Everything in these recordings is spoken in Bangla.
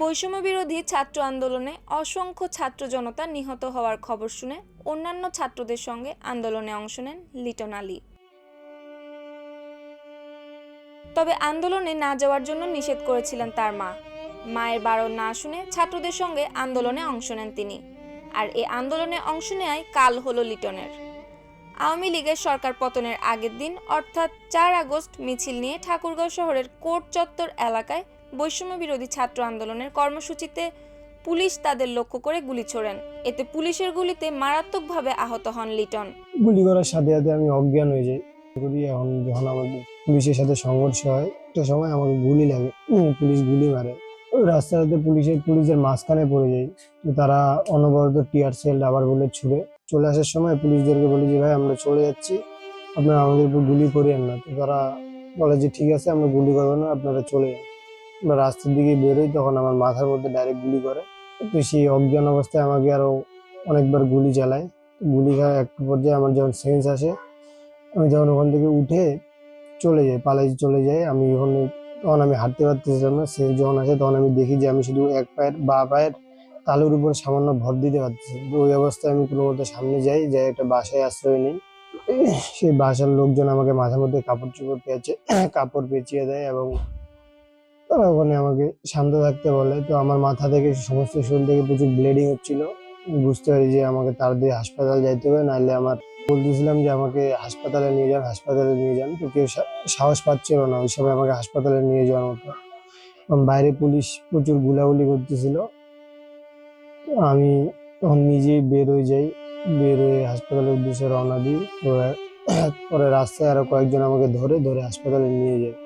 বৈষম্য বিরোধী ছাত্র আন্দোলনে অসংখ্য ছাত্র জনতা নিহত হওয়ার খবর শুনে অন্যান্য ছাত্রদের সঙ্গে আন্দোলনে অংশ নেন লিটন আলী। তবে আন্দোলনে না যাওয়ার জন্য নিষেধ করেছিলেন তার মা। মায়ের বারণ না শুনে ছাত্রদের সঙ্গে আন্দোলনে অংশ নেন তিনি। আর এই আন্দোলনে অংশ নেয় কাল হলো লিটনের। আওয়ামী লীগের সরকার পতনের আগের দিন, অর্থাৎ চার আগস্ট, মিছিল নিয়ে ঠাকুরগাঁও শহরের কোর্ট চত্বর এলাকায় বৈষম্য বিরোধী ছাত্র আন্দোলনের কর্মসূচিতে পুলিশ তাদের লক্ষ্য করে গুলি ছোড়েন। এতে পুলিশের গুলিতে মারাত্মকভাবে আহত হন লিটন। গুলি করার সাথে সাথে আমি অজ্ঞান হয়ে যাই। করি এখন যখন আমাদের পুলিশের সাথে সংঘর্ষ হয়, একটা সময় আমাকে গুলি লাগে। পুলিশ গুলি মারে। রাস্তাতে পুলিশের পুলিশের মাঝখানে পড়ে যাই। তো তারা অনবরত টিয়ার সেল আবার বলে ছুড়ে চলে আসার সময় পুলিশদেরকে বলি যে, ভাই, আমরা চলে যাচ্ছি। আপনারা আমাদের উপর গুলি করিয়েন না। তো তারা বলে যে, ঠিক আছে, আমরা গুলি করব না, আপনারা চলে যান। আমরা রাস্তার দিকে বেরোই, তখন আমার মাথার মধ্যে ডাইরেক্ট গুলি করে। তো সেই অজ্ঞান অবস্থায় আমাকে আরও অনেকবার গুলি চালায়। গুলি খাওয়া এক পর্যায়ে আমার যখন সেন্স আসে, আমি যখন ওখান থেকে উঠে চলে যাই পালাই চলে যাই। আমি ওখানে, তখন আমি হাঁটতে পারতেছিলাম না সেন্স যখন আসে, তখন আমি দেখি যে, আমি শুধু এক পায়ের বা পায়ের তালুর উপর সামান্য ভর দিতে পারতেছি। ওই অবস্থায় আমি কোনো মতো সামনে যাই যাই একটা বাসায় আশ্রয় নিই। সেই বাসার লোকজন আমাকে মাথার মধ্যে কাপড় চোপড় পেঁচে কাপড় পেঁচিয়ে দেয় এবং তারা ওখানে আমাকে শান্ত থাকতে বলে। তো আমার মাথা থেকে সমস্ত শরীর থেকে প্রচুর ব্লিডিং হচ্ছিল। বুঝতে পারি যে আমাকে তার দিয়ে হাসপাতাল যাইতে হবে, নাহলে আমার বলতেছিলাম যে আমাকে হাসপাতালে নিয়ে যান, হাসপাতালে নিয়ে যান। তো কেউ সাহস পাচ্ছিল না, ওই সময় আমাকে হাসপাতালে নিয়ে যাওয়ার মতো। বাইরে পুলিশ প্রচুর গুলাগুলি করতেছিল। আমি নিজেই বের হয়ে যাই, বের হয়ে হাসপাতালের উদ্দেশ্যে রওনা দিই। পরে রাস্তায় আরও কয়েকজন আমাকে ধরে ধরে হাসপাতালে নিয়ে যায়।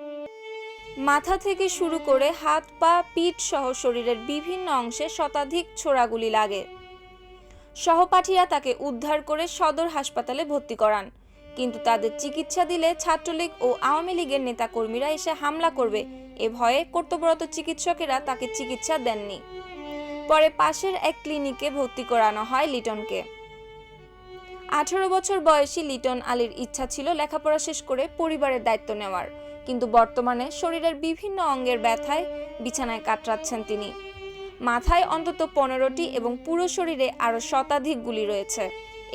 মাথা থেকে শুরু করে হাত, পা, পিঠ সহ শরীরের বিভিন্ন অংশে শতাধিক ছোড়াগুলি লাগে। সহপাঠীরা তাকে উদ্ধার করে সদর হাসপাতালে ভর্তি করান। কিন্তু তাদের চিকিৎসা দিলে ছাত্রলীগ ও আওয়ামী লীগের নেতাকর্মীরা এসে হামলা করবে। এ ভয়ে কর্তব্যরত চিকিৎসকেরা তাকে চিকিৎসা দেননি। পরে পাশের এক ক্লিনিকে ভর্তি করানো হয় লিটনকে। আঠারো বছর বয়সী লিটন আলীর ইচ্ছা ছিল লেখাপড়া শেষ করে পরিবারের দায়িত্ব নেওয়ার, কিন্তু বর্তমানে শরীরের বিভিন্ন অঙ্গের ব্যথায় বিছানায় কাটরাচ্ছেন তিনি। মাথায় অন্তত পনেরোটি এবং পুরো শরীরে আরও শতাধিক গুলি রয়েছে।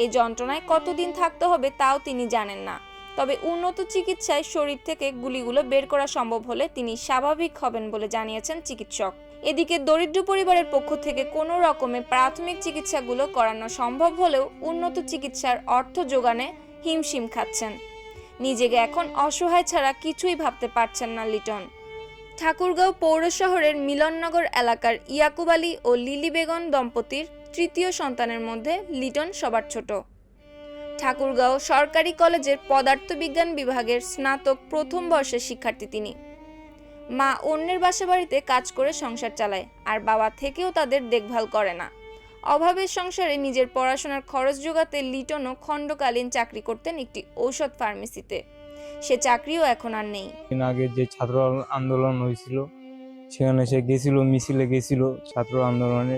এই যন্ত্রণায় কতদিন থাকতে হবে তাও তিনি জানেন না, তবে উন্নত চিকিৎসায় শরীর থেকে গুলিগুলো বের করা সম্ভব হলে তিনি স্বাভাবিক হবেন বলে জানিয়েছেন চিকিৎসক। এদিকে দরিদ্র পরিবারের পক্ষ থেকে কোনো রকমে প্রাথমিক চিকিৎসাগুলো করানো সম্ভব হলেও উন্নত চিকিৎসার অর্থ যোগানে হিমশিম খাচ্ছেন। নিজেকে এখন অসহায় ছাড়া কিছুই ভাবতে পারছেন না লিটন। ঠাকুরগাঁও পৌর শহরের মিলননগর এলাকার ইয়াকুব আলী ও লিলি বেগম দম্পতির তৃতীয় সন্তানের মধ্যে লিটন সবার ছোট। ঠাকুরগাঁও সরকারি কলেজের পদার্থবিজ্ঞান বিভাগের স্নাতক প্রথম বর্ষের শিক্ষার্থী তিনি। মা অন্যের বাসা বাড়িতে কাজ করে সংসার চালায়, আর বাবা থেকেও তাদের দেখভাল করে না। অভাবের সংসারে নিজের পড়াশোনার খরচ যোগাতে লিটনও খণ্ডকালীন চাকরি করতেন একটি ঔষধ ফার্মেসিতে। সে চাকরিও এখন আর নেই। আগে যে ছাত্র আন্দোলন হয়েছিল, সেখানে সে গেছিল, মিছিলে গেছিল ছাত্র আন্দোলনে।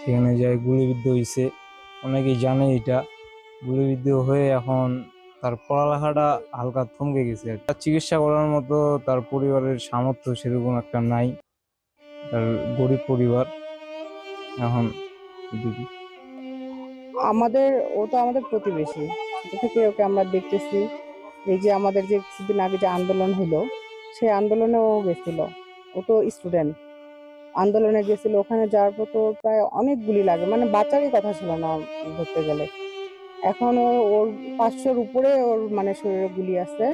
সেখানে যায় গুলিবিদ্ধ হয়েছে অনেকেই জানে এটা। গুলিবিদ্ধ হয়ে এখন তার পড়ালেখাটা হালকা থমকে গেছে তার চিকিৎসা করার মতো তার পরিবারের সামর্থ্য সেরকম একটা নাই। তার গরিব পরিবার। এখন আমাদের, ও তো আমাদের প্রতিবেশী। থেকে ওকে আমরা দেখতেছি। এই যে আমাদের যে কিছুদিন আগে যে আন্দোলন হলো, সেই আন্দোলনে ও গেছিল। ও তো স্টুডেন্ট। আন্দোলনে গেছিল। ওখানে যাওয়ার পর তো প্রায় অনেক গুলি লাগে। মানে বাচ্চারই কথা ছিল না, ধরতে গেলে। এখন ওর পাঁচশোর উপরে ওর মানে শরীরে গুলি আছে।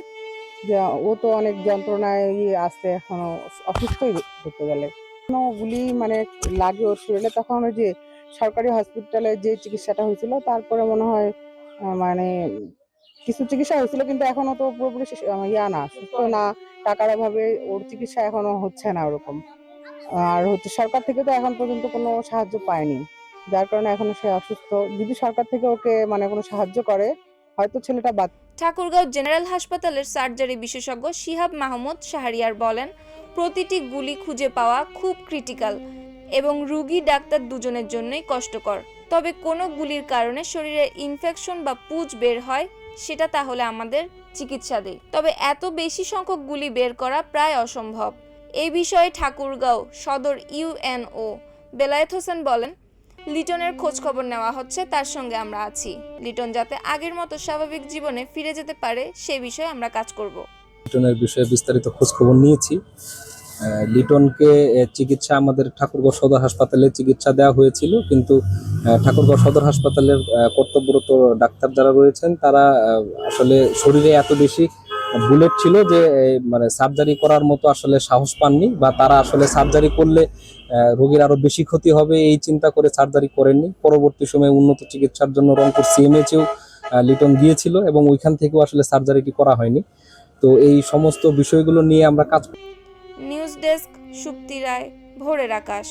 ও তো অনেক যন্ত্রণায় ইয়ে আছে এখনও, অসুস্থই ধরতে গেলে। গুলি মানে লাগে ওর শরীরে। তখন ওই যে সরকারি হসপিটালে যে চিকিৎসাটা হয়েছিল, তারপরে মনে হয় মানে কিছু চিকিৎসা হয়েছিল, কিন্তু এখনও তো পুরোপুরি ইয়া না, সুস্থ না টাকার অভাবে ওর চিকিৎসা এখনও হচ্ছে না ওরকম। আর হচ্ছে সরকার থেকে তো এখন পর্যন্ত কোনো সাহায্য পায়নি। যার কারণে এখনও সে অসুস্থ। যদি সরকার থেকে ওকে মানে কোনো সাহায্য করে, হয়তো ছেলেটা বাদ ঠাকুরগাঁও জেনারেল হাসপাতালের সার্জারি বিশেষজ্ঞ শিহাব মাহমুদ শাহরিয়ার বলেন, প্রতিটি গুলি খুঁজে পাওয়া খুব ক্রিটিক্যাল এবং রুগী, ডাক্তার দুজনের জন্যই কষ্টকর। তবে কোনো গুলির কারণে শরীরে ইনফেকশন বা পুজ বের হয়, সেটা তাহলে আমাদের চিকিৎসা দিই তবে এত বেশি সংখ্যক গুলি বের করা প্রায় অসম্ভব। এই বিষয়ে ঠাকুরগাঁও সদর ইউএনও বেলায়েত হোসেন বলেন লিটনের খোঁজ খবর নেওয়া হচ্ছে, তার সঙ্গে আমরা আছি। লিটন যাতে আগের মতো স্বাভাবিক জীবনে ফিরে যেতে পারে, সে বিষয়ে আমরা কাজ করব। লিটনের বিষয়ে বিস্তারিত খোঁজ খবর নিয়েছি লিটনকে চিকিৎসা আমাদের ঠাকুরগাঁও সদর হাসপাতালে চিকিৎসা দেওয়া হয়েছিল, কিন্তু ঠাকুরগাঁও সদর হাসপাতালের কর্তব্যরত ডাক্তার যারা রয়েছেন, তারা আসলে শরীরে এত বেশি বুলেট ছিল যে মানে সার্জারি করার মতো আসলে সাহস পাননি বা তারা আসলে সার্জারি করলে রোগীর আরও বেশি ক্ষতি হবে এই চিন্তা করে সার্জারি করেননি। পরবর্তী সময়ে উন্নত চিকিৎসার জন্য রংপুর সিএমএচেও লিটন গিয়েছিল এবং ওইখান থেকেও আসলে সার্জারিটি করা হয়নি। তো এই সমস্ত বিষয়গুলো নিয়ে আমরা কাজ নিউজ ডেস্ক সুপ্তি রায় ভোরের আকাশ।